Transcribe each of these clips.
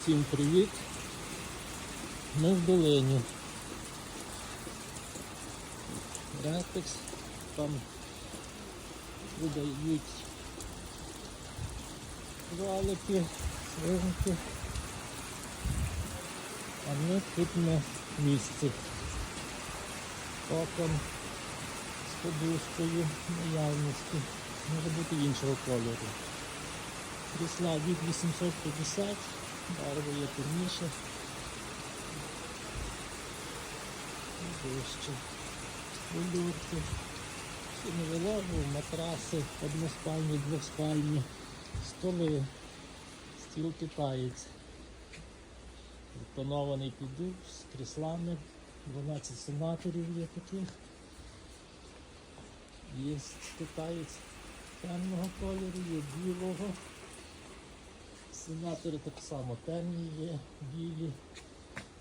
Всім привіт! Ми в долині. Ретекс, там видають валики, свинки. А ми тут на місці. Окон з подушкою наявності. Може бути іншого кольору. Крісла від 850, барви є темніше. Вище. Подушки. Сіновиложу, матраси, односпальні, двоспальні, столи, стіл китаєць. Тонований піддув з кріслами, 12 сенаторів є таких. Є китаєць темного кольору, є білого. Сенатори так само темні є, білі,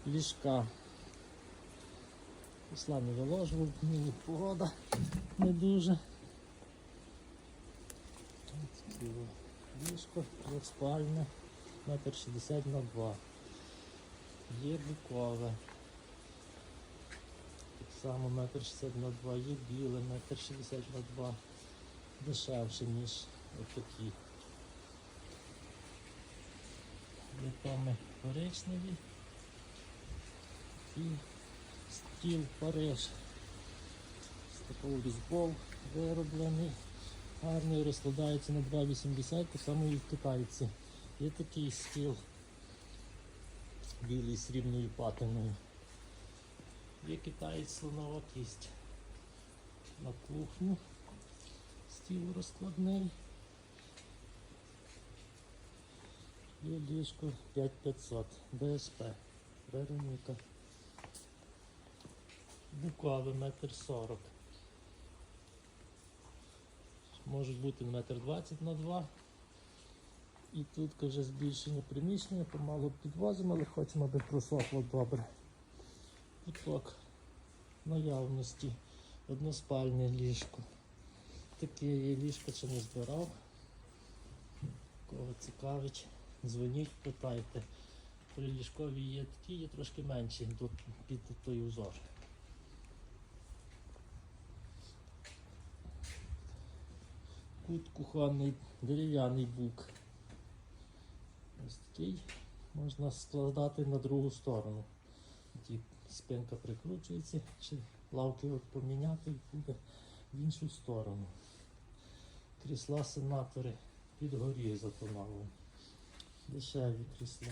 ліжка. Пішла не нині погода не дуже. Таке Ліжко двоспальне, метр шістдесят на два. Є букове. Так само метр шістдесят на два, є біле, метр шістдесят на два. Дешевше, ніж отакі. Літами коричневі і стіл Париж з такого різьбов вироблений. Гарний розкладається на 2,80, так само і в китайці. Є такий стіл білий з срібною патиною. Є китаєць слонова кість. На кухню стіл розкладний. І ліжко 5500 ДСП. Вероніка. Букове метр сорок. Можуть бути метр двадцять на два. І тут вже збільшення приміщення, помалу підвозимо, але хочемо, аби просохло добре. Куток наявності, односпальне ліжко. Таке ліжко, чи не збирав. Кого цікавить, дзвоніть, питайте. При ліжкові є такі, є трошки менші тут під той узор. Кут кухонний, дерев'яний бук. Ось такий можна складати на другу сторону. Ті спинка прикручується, чи лавки поміняти і буде в іншу сторону. Крісла сенатори під горі затонали. Дешеві крісла.